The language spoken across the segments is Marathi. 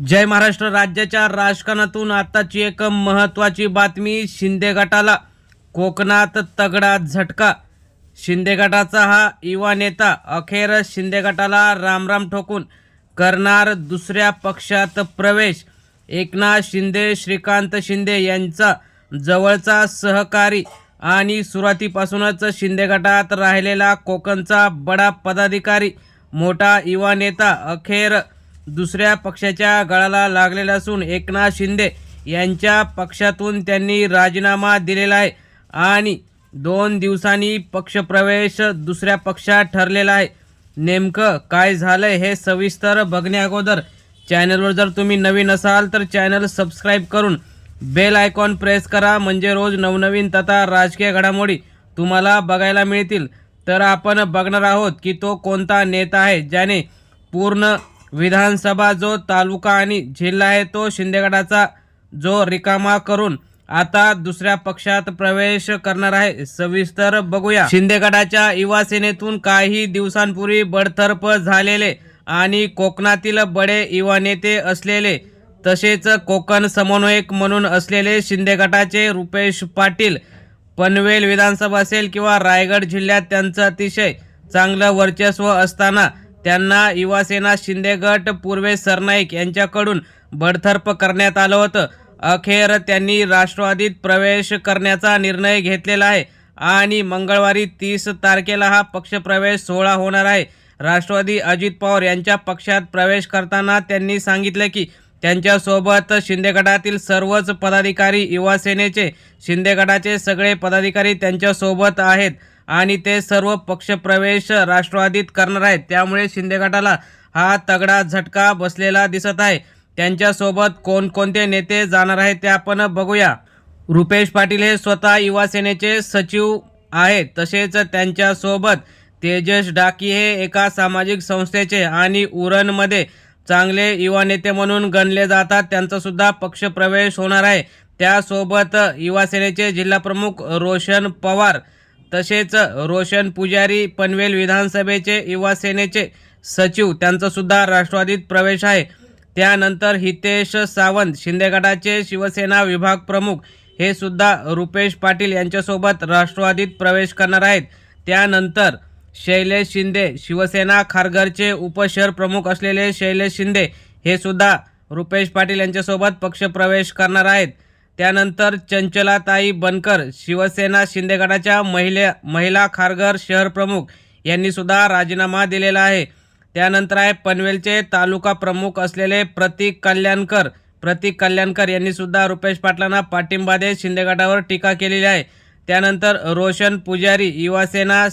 जय महाराष्ट्र. राज्याच्या राजकारणातून आताची एक महत्त्वाची बातमी शिंदे गटाला. कोकणात तगडा झटका. शिंदे गटाचा हा युवा नेता अखेर शिंदे गटाला रामराम ठोकून करणार दुसऱ्या पक्षात प्रवेश. एकनाथ शिंदे श्रीकांत शिंदे यांचा जवळचा सहकारी आणि सुरुवातीपासूनच शिंदे गटात राहिलेला कोकणचा बडा पदाधिकारी मोठा युवा नेता अखेर दुसऱ्या पक्षाच्या गळाला लागलेला असून एकनाथ शिंदे यांच्या पक्षातून त्यांनी राजीनामा दिलेला आहे. आणि दोन दिवसांनी पक्षप्रवेश दुसऱ्या पक्षात ठरलेला आहे. नेमकं काय झालं हे सविस्तर बघण्याअगोदर चॅनलवर जर तुम्ही नवीन असाल तर चॅनल सबस्क्राईब करून बेल आयकॉन प्रेस करा. म्हणजे रोज नवनवीन तथा राजकीय घडामोडी तुम्हाला बघायला मिळतील. तर आपण बघणार आहोत की तो कोणता नेता आहे ज्याने पूर्ण विधानसभा जो तालुका आणि जिल्हा आहे तो शिंदेगडाचा जो रिकामा करून आता दुसऱ्या पक्षात प्रवेश करणार आहे. सविस्तर बघूया. शिंदेगडाच्या युवा सेनेतून काही दिवसांपूर्वी बडतर्फ झालेले आणि कोकणातील बडे युवा नेते असलेले तसेच कोकण समन्वयक म्हणून असलेले शिंदे गटाचे रुपेश पाटील पनवेल विधानसभा असेल किंवा रायगड जिल्ह्यात त्यांचं अतिशय चांगलं वर्चस्व असताना त्यांना युवासेना शिंदे गट पूर्वेश सरनाईक यांच्याकडून बडतर्फ करण्यात आलं होतं. अखेर त्यांनी राष्ट्रवादीत प्रवेश करण्याचा निर्णय घेतलेला आहे आणि मंगळवारी तीस तारखेला हा पक्षप्रवेश सोहळा होणार आहे. राष्ट्रवादी अजित पवार यांच्या पक्षात प्रवेश करताना त्यांनी सांगितलं की त्यांच्यासोबत शिंदे गटातील सर्वच पदाधिकारी युवासेनेचे शिंदे गटाचे सगळे पदाधिकारी त्यांच्यासोबत आहेत. आणि ते सर्व पक्षप्रवेश राष्ट्रवादीत करणार आहेत. त्यामुळे शिंदे गटाला हा तगडा झटका बसलेला दिसत आहे. त्यांच्यासोबत कोणकोणते नेते जाणार आहेत ते आपण बघूया. रुपेश पाटील हे स्वतः युवासेनेचे सचिव आहेत. तसेच त्यांच्यासोबत तेजस डाकी हे एका सामाजिक संस्थेचे आणि उरणमध्ये चांगले युवा नेते म्हणून गणले जातात. त्यांचासुद्धा पक्षप्रवेश होणार आहे. त्यासोबत युवासेनेचे जिल्हाप्रमुख रोशन पवार तसेच रोशन पुजारी पनवेल विधानसभेचे युवा सेनेचे सचिव त्यांचासुद्धा राष्ट्रवादीत प्रवेश आहे. त्यानंतर हितेश सावंत शिंदे गटाचे शिवसेना विभाग प्रमुख हे सुद्धा रुपेश पाटील यांच्यासोबत राष्ट्रवादीत प्रवेश करणार आहेत. त्यानंतर शैलेश शिंदे शिवसेना खारघरचे उपशहर प्रमुख असलेले शैलेश शिंदे हे सुद्धा रुपेश पाटील यांच्यासोबत पक्षप्रवेश करणार आहेत. त्यानंतर चंचलाताई बनकर शिवसेना शिंदे गटाच्या महिला महिला खारघर शहर प्रमुख राजीनामा दिलेला आहे. त्यानंतर आहे पनवेलचे तालुका प्रमुख असलेले प्रतीक कल्याणकर. प्रतीक कल्याणकर यांनीसुद्धा रुपेश पाटलांना पाठिंबा देत शिंदे गटावर टीका केलेली आहे. त्यानंतर रोशन पुजारी युवासेना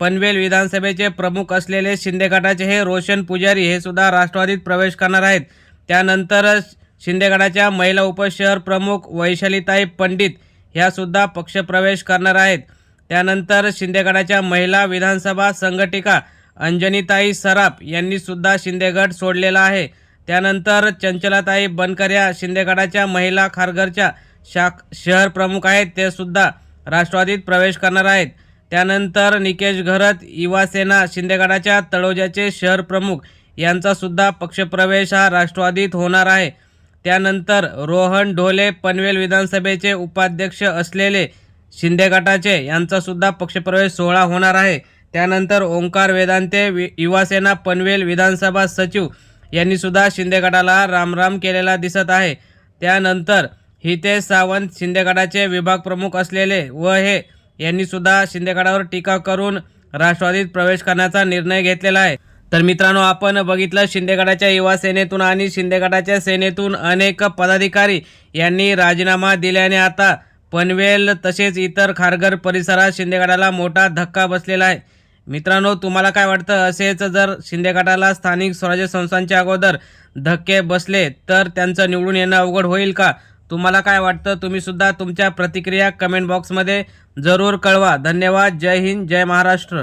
पनवेल विधानसभेचे प्रमुख असलेले शिंदे गटाचे हे रोशन पुजारी हे सुद्धा राष्ट्रवादीत प्रवेश करणार आहेत. त्यानंतर शिंदेगडाच्या महिला उपशहर प्रमुख वैशालीताई पंडित ह्या सुद्धा पक्षप्रवेश करणार आहेत. त्यानंतर शिंदेगडाच्या महिला विधानसभा संघटिका अंजनीताई सराफ यांनी सुद्धा सोडलेला आहे. त्यानंतर चंचलाताई बनकर या महिला खारघरच्या शाख शहर प्रमुख आहेत. ते सुद्धा राष्ट्रवादीत प्रवेश करणार आहेत. त्यानंतर निकेश घरत युवासेना शिंदेगडाच्या तळोज्याचे तळोजाचे शहर प्रमुख यांचासुद्धा पक्षप्रवेश हा राष्ट्रवादीत होणार आहे. त्यानंतर रोहन ढोले पनवेल विधानसभेचे उपाध्यक्ष असलेले शिंदे गटाचे यांचासुद्धा पक्षप्रवेश सोहळा होणार आहे. त्यानंतर ओंकार वेदांते वि युवासेना पनवेल विधानसभा सचिव यांनीसुद्धा शिंदे गटाला रामराम केलेला दिसत आहे. त्यानंतर हितेश सावंत शिंदे गटाचे विभाग प्रमुख असलेले व हे यांनीसुद्धा शिंदे गटावर टीका करून राष्ट्रवादीत प्रवेश करण्याचा निर्णय घेतलेला आहे. तर मित्रांनो आपण बघितलं शिंदेगडाच्या युवा सेनेतून आणि शिंदेगडाच्या सेनेतून अनेक पदाधिकारी यांनी राजीनामा दिल्याने आता पनवेल तसेच इतर खारघर परिसरात शिंदेगडाला मोठा धक्का बसलेला आहे. मित्रांनो तुम्हाला काय वाटतं? असेच जर शिंदेगडाला स्थानिक स्वराज्य संस्थांच्या अगोदर धक्के बसले तर त्यांचं निवडून येणं अवघड होईल का? तुम्हाला काय वाटतं? तुम्हीसुद्धा तुमच्या प्रतिक्रिया कमेंट बॉक्समध्ये जरूर कळवा. धन्यवाद. जय हिंद. जय महाराष्ट्र.